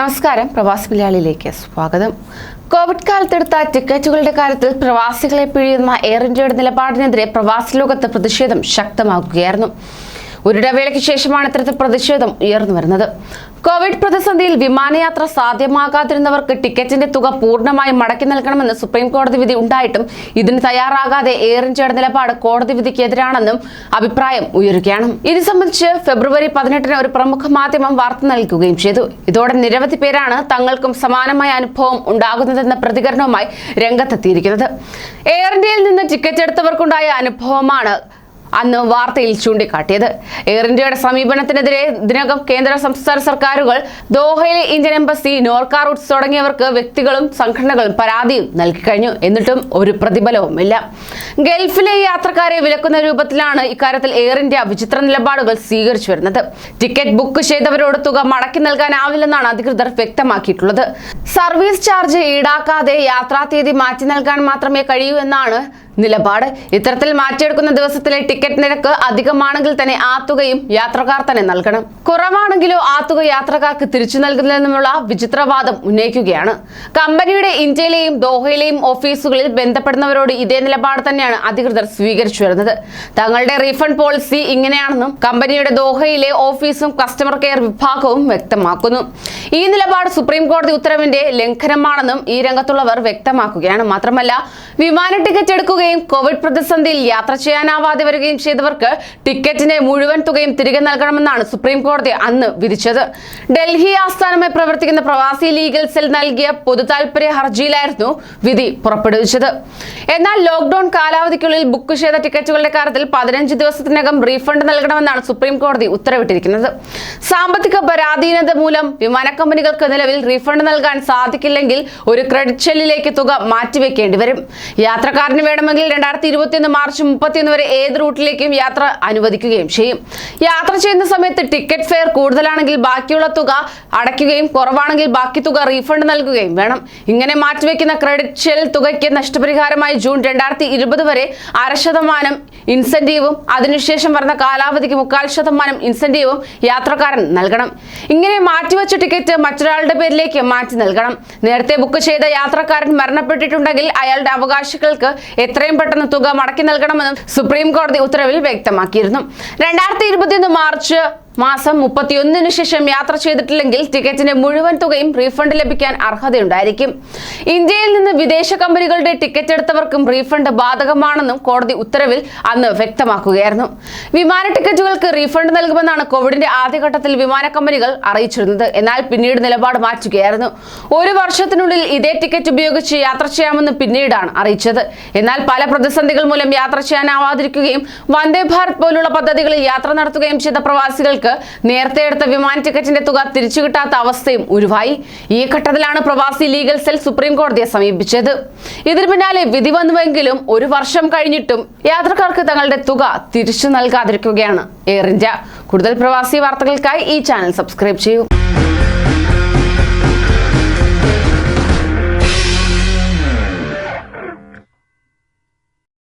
നമസ്കാരം. പ്രവാസി മലയാളിയിലേക്ക് സ്വാഗതം. കോവിഡ് കാലത്തെടുത്ത ടിക്കറ്റുകളുടെ കാര്യത്തിൽ പ്രവാസികളെ പിഴിയുന്ന എയർ ഇന്ത്യയുടെ നിലപാടിനെതിരെ പ്രവാസി ലോകത്ത് പ്രതിഷേധം ശക്തമാക്കുകയായിരുന്നു ഒരിടവേളയ്ക്ക് ശേഷമാണ് ഇത്തരത്തിൽ പ്രതിഷേധം ഉയർന്നു വരുന്നത്. കോവിഡ് പ്രതിസന്ധിയിൽ വിമാനയാത്ര സാധ്യമാകാതിരുന്നവർക്ക് ടിക്കറ്റിന്റെ തുക പൂർണമായും മടക്കി നൽകണമെന്ന് സുപ്രീം കോടതി വിധി ഉണ്ടായിട്ടും ഇതിന് തയ്യാറാകാതെ എയർ ഇന്ത്യയുടെ നിലപാട് കോടതി വിധിക്കെതിരാണെന്നും അഭിപ്രായം ഉയരുകയാണ്. ഇത് സംബന്ധിച്ച് ഫെബ്രുവരി പതിനെട്ടിന് ഒരു പ്രമുഖ മാധ്യമം വാർത്ത നൽകുകയും ചെയ്തു. ഇതോടെ നിരവധി പേരാണ് തങ്ങൾക്കും സമാനമായ അനുഭവം ഉണ്ടാകുന്നതെന്ന പ്രതികരണവുമായി രംഗത്തെത്തിയിരിക്കുന്നത്. എയർ ഇന്ത്യയിൽ നിന്ന് ടിക്കറ്റ് എടുത്തവർക്കുണ്ടായ അനുഭവമാണ് അന്ന് വാർത്തയിൽ ചൂണ്ടിക്കാട്ടിയത്. എയർ ഇന്ത്യയുടെ സമീപനത്തിനെതിരെ ഇതിനകം കേന്ദ്ര സംസ്ഥാന സർക്കാരുകൾ ദോഹയിലെ ഇന്ത്യൻ എംബസി നോർക്ക റൂട്ട്സ് തുടങ്ങിയവർക്ക് വ്യക്തികളും സംഘടനകളും പരാതിയും നൽകി കഴിഞ്ഞു. എന്നിട്ടും ഒരു പ്രതിഫലവുമില്ല. ഗൾഫിലെ യാത്രക്കാരെ വിലക്കുന്ന രൂപത്തിലാണ് ഇക്കാര്യത്തിൽ എയർ ഇന്ത്യ വിചിത്ര നിലപാടുകൾ സ്വീകരിച്ചു വരുന്നത്. ടിക്കറ്റ് ബുക്ക് ചെയ്തവരോട് തുക മടക്കി നൽകാനാവില്ലെന്നാണ് അധികൃതർ വ്യക്തമാക്കിയിട്ടുള്ളത്. സർവീസ് ചാർജ് ഈടാക്കാതെ യാത്രാ തീയതി മാറ്റി നൽകാൻ മാത്രമേ കഴിയൂ എന്നാണ് നിലപാട്. ഇത്തരത്തിൽ മാറ്റിയെടുക്കുന്ന ദിവസത്തിലെ ടിക്കറ്റ് നിരക്ക് അധികമാണെങ്കിൽ തന്നെ ആ തുകയും യാത്രക്കാർ തന്നെ നൽകണം. കുറവാണെങ്കിലോ ആ തുക യാത്രക്കാർക്ക് തിരിച്ചു നൽകുന്നതിനുള്ള വിചിത്രവാദം ഉന്നയിക്കുകയാണ്. കമ്പനിയുടെ ഇന്ത്യയിലെയും ദോഹയിലെയും ഓഫീസുകളിൽ ബന്ധപ്പെടുന്നവരോട് ഇതേ നിലപാട് തന്നെയാണ് അധികൃതർ സ്വീകരിച്ചു വരുന്നത്. തങ്ങളുടെ റീഫണ്ട് പോളിസി ഇങ്ങനെയാണെന്നും കമ്പനിയുടെ ദോഹയിലെ ഓഫീസും കസ്റ്റമർ കെയർ വിഭാഗവും വ്യക്തമാക്കുന്നു. ഈ നിലപാട് സുപ്രീം കോടതി ഉത്തരവിന്റെ ലംഘനമാണെന്നും ഈ രംഗത്തുള്ളവർ വ്യക്തമാക്കുകയാണ്. മാത്രമല്ല വിമാന ടിക്കറ്റ് എടുക്കുകയും കോവിഡ് പ്രതിസന്ധിയിൽ യാത്ര ചെയ്യാനാവാതെ വരികയും ചെയ്തവർക്ക് ടിക്കറ്റിന്റെ മുഴുവൻ തുകയും തിരികെ നൽകണമെന്നാണ് സുപ്രീം കോടതി അന്ന് വിധിച്ചത്. ഡൽഹി ആസ്ഥാനമായി പ്രവർത്തിക്കുന്ന പ്രവാസി ലീഗൽ സെൽ നൽകിയ പൊതു താൽപര്യ ഹർജിയിലായിരുന്നു വിധി പുറപ്പെടുവിച്ചത്. എന്നാൽ ലോക്ഡൌൺ കാലാവധിക്കുള്ളിൽ ബുക്ക് ചെയ്ത ടിക്കറ്റുകളുടെ കാര്യത്തിൽ പതിനഞ്ച് ദിവസത്തിനകം റീഫണ്ട് നൽകണമെന്നാണ് സുപ്രീം കോടതി ഉത്തരവിട്ടിരിക്കുന്നത്. സാമ്പത്തിക പരാധീനത മൂലം വിമാന കമ്പനികൾക്ക് നിലവിൽ റീഫണ്ട് നൽകാൻ സാധിക്കില്ലെങ്കിൽ ഒരു ക്രെഡിറ്റ് ഷെല്ലിലേക്ക് തുക മാറ്റിവെക്കേണ്ടി വരും. യാത്രക്കാരന് വേണമെങ്കിൽ രണ്ടായിരത്തി ഇരുപത്തിയൊന്ന് മാർച്ച് മുപ്പത്തിയൊന്ന് വരെ ഏത് റൂട്ടിലേക്കും യാത്ര അനുവദിക്കുകയും ചെയ്യും. യാത്ര ചെയ്യുന്ന സമയത്ത് ടിക്കറ്റ് ഫെയർ കൂടുതലാണെങ്കിൽ ബാക്കിയുള്ള തുക അടയ്ക്കുകയും കുറവാണെങ്കിൽ ബാക്കി തുക റീഫണ്ട് നൽകുകയും വേണം. ഇങ്ങനെ മാറ്റിവെക്കുന്ന ക്രെഡിറ്റ് ഷെൽ തുകയ്ക്ക് നഷ്ടപരിഹാരമായി ജൂൺ രണ്ടായിരത്തി ഇരുപത് വരെ അര ശതമാനം ഇൻസെന്റീവും അതിനുശേഷം വരുന്ന കാലാവധിക്ക് മുക്കാൽ ശതമാനം ഇൻസെന്റീവും യാത്രക്കാരൻ നൽകണം. ഇങ്ങനെ മാറ്റിവെച്ച ടിക്കറ്റ് മറ്റൊരാളുടെ പേരിലേക്ക് മാറ്റി നൽകണം. നേരത്തെ ബുക്ക് ചെയ്ത യാത്രക്കാരൻ മരണപ്പെട്ടിട്ടുണ്ടെങ്കിൽ അയാളുടെ അവകാശികൾക്ക് എത്രയും പെട്ടെന്ന് തുക മടക്കി നൽകണമെന്നും സുപ്രീം കോടതി ഉത്തരവിൽ വ്യക്തമാക്കിയിരുന്നു. രണ്ടായിരത്തി മാർച്ച് മാസം മുപ്പത്തിയൊന്നിന് ശേഷം യാത്ര ചെയ്തിട്ടില്ലെങ്കിൽ ടിക്കറ്റിന്റെ മുഴുവൻ തുകയും റീഫണ്ട് ലഭിക്കാൻ അർഹതയുണ്ടായിരിക്കും. ഇന്ത്യയിൽ നിന്ന് വിദേശ കമ്പനികളുടെ ടിക്കറ്റ് എടുത്തവർക്കും റീഫണ്ട് ബാധകമാണെന്നും കോടതി ഉത്തരവിൽ അന്ന് വ്യക്തമാക്കുകയായിരുന്നു. വിമാന ടിക്കറ്റുകൾക്ക് റീഫണ്ട് നൽകുമെന്നാണ് കോവിഡിന്റെ ആദ്യഘട്ടത്തിൽ വിമാന കമ്പനികൾ അറിയിച്ചിരുന്നത്. എന്നാൽ പിന്നീട് നിലപാട് മാറ്റുകയായിരുന്നു. ഒരു വർഷത്തിനുള്ളിൽ ഇതേ ടിക്കറ്റ് ഉപയോഗിച്ച് യാത്ര ചെയ്യാമെന്ന് പിന്നീടാണ് അറിയിച്ചത്. എന്നാൽ പല പ്രതിസന്ധികൾ മൂലം യാത്ര ചെയ്യാനാവാതിരിക്കുകയും വന്ദേ ഭാരത് പോലുള്ള പദ്ധതികളിൽ യാത്ര നടത്തുകയും ചെയ്ത നേരത്തെ എടുത്ത വിമാന ടിക്കറ്റിന്റെ തുക തിരിച്ചു കിട്ടാത്ത അവസ്ഥയും ഉരുവായി. ഈ ഘട്ടത്തിലാണ് പ്രവാസി ലീഗൽ സെൽ സുപ്രീം കോടതിയെ സമീപിച്ചത്. ഇതിനു പിന്നാലെ വിധി വന്നുവെങ്കിലും ഒരു വർഷം കഴിഞ്ഞിട്ടും യാത്രക്കാർക്ക് തങ്ങളുടെ തുക തിരിച്ചു നൽകാതിരിക്കുകയാണ് എയർ ഇന്ത്യ. കൂടുതൽ പ്രവാസി വാർത്തകൾക്കായി ഈ ചാനൽ സബ്സ്ക്രൈബ് ചെയ്യൂ.